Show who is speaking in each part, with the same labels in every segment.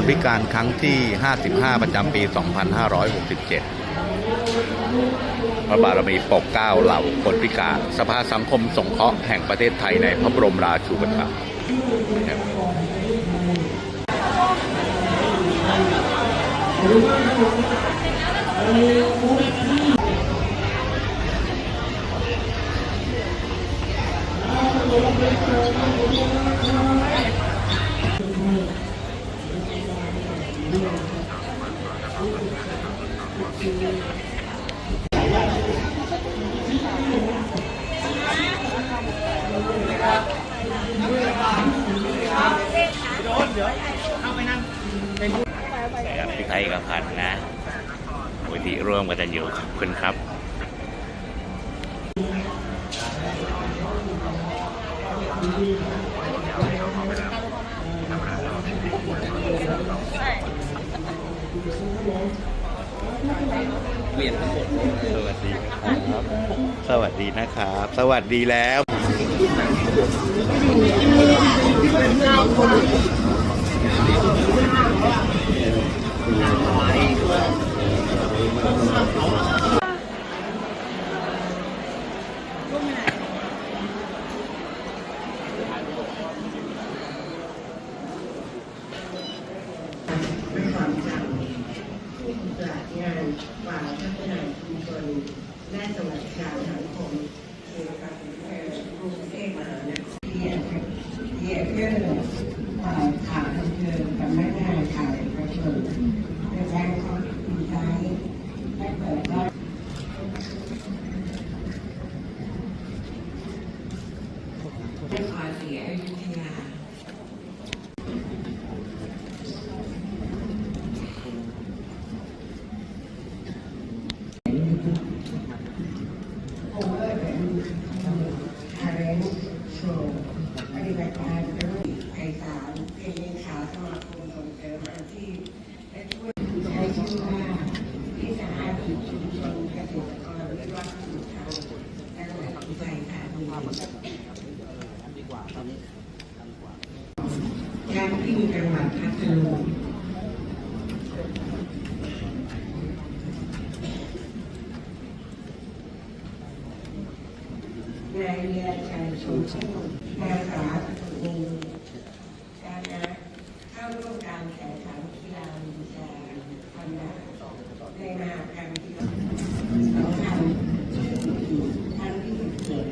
Speaker 1: นพิการครั้งที่ 55 ประจำปี 2567 พระบารมีปกเก้าเหล่าคนพิการ สภาสังคมสงเคราะห์แห่งประเทศไทยในพระบรมราชูปถัมภ์นะ นะครับพี่ไทยกับพันนะวิธีร่วมกันอยู่ขอบคุณครับ
Speaker 2: เรียนทั้งหมด
Speaker 1: สวัสดีครับ สวัสดีนะครับ สวัสดีแล้ว
Speaker 3: ด้วยความจำผู้ปฏิบัติงานฝ่ายพัฒนาชุมชนและสวัสดิการสังคมเกี่ยวกับกรุงเทพมหานครเกี่ยวกับเกี่ยวกับเรื่องข่าวข่าวบันเทิงสำนักงานข่าวเอกชนในการขอดีไซน์และเปิดรับนครศรีอยุธยา คงเลิกเป็นทาเลนโชว์ปฏิบัติการด้วยไพศาลเป็นเลขาสมาคมส่งเสริมอาชีพและช่วยใช้ชื่อว่าวิสาหกิจชุมชนเกษตรกรวิวัฒน์สุขาวจังหวัดอุทัยธานี การที่จังหวัดพัทลุงนายเรียชัยชมชื่นางสาวมีการนะเข้าร่วมการแข่งขันกีฬาวิชาพันดาในมามกีฬาสองพันท่านที่สิบเจ็ด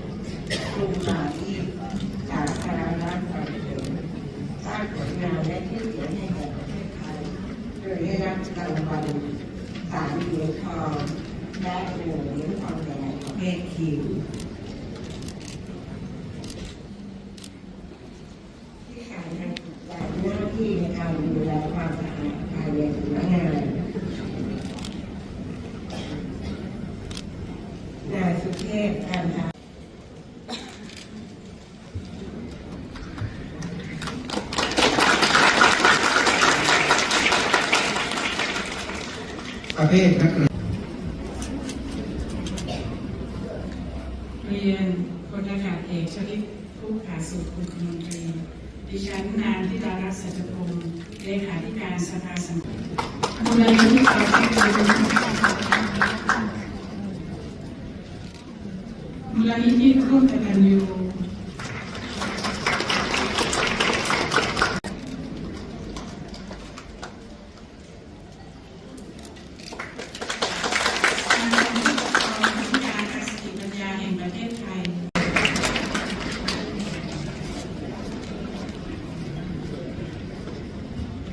Speaker 3: กรุงปารีสสาธารณรัฐฝรั่งเศสสร้างผลงานและชื่อเสียงให้แก่ประเทศไทยโดยได้รับรางวัลสามเหรียญทองและหนึ่งเหรียญทองแดงประเภทคิว ที่ขาดการศึกษาหน้าที่ในการดูแลความสะอาดภายในสำนักงานนายสุเทพการทา
Speaker 4: ประเภทนักเรียน
Speaker 5: เรียนพลอากาศเอกชลิตผู้ขาสุขคุณมนตรีดิฉันนางธิดารักษ์สัจพงศ์เลขาธิการสภาสังคมมูลนิธิประเทศมูลนิธิร่วมกตัญ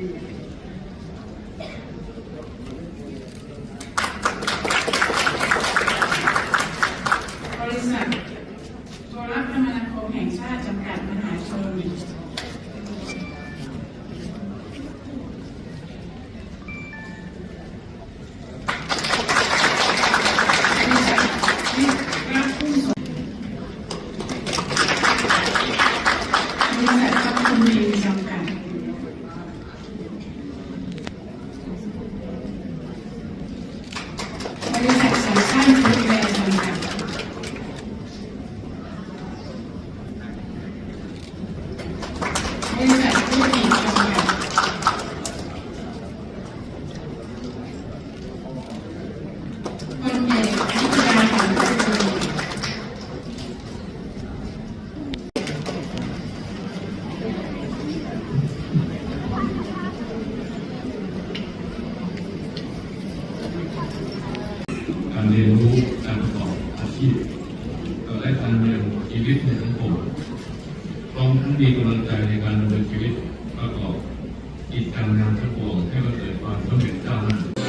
Speaker 5: บริษัทโท
Speaker 4: รคมนาคมแห่งชาติจำกัดมหาชน วิตในสังคมพร้อมทั้งมีกำลังใจในการดำเนินชีวิตประกอบกิจการงานทั้งปวงให้มันเกิดความสำเร็จก้าวหน้า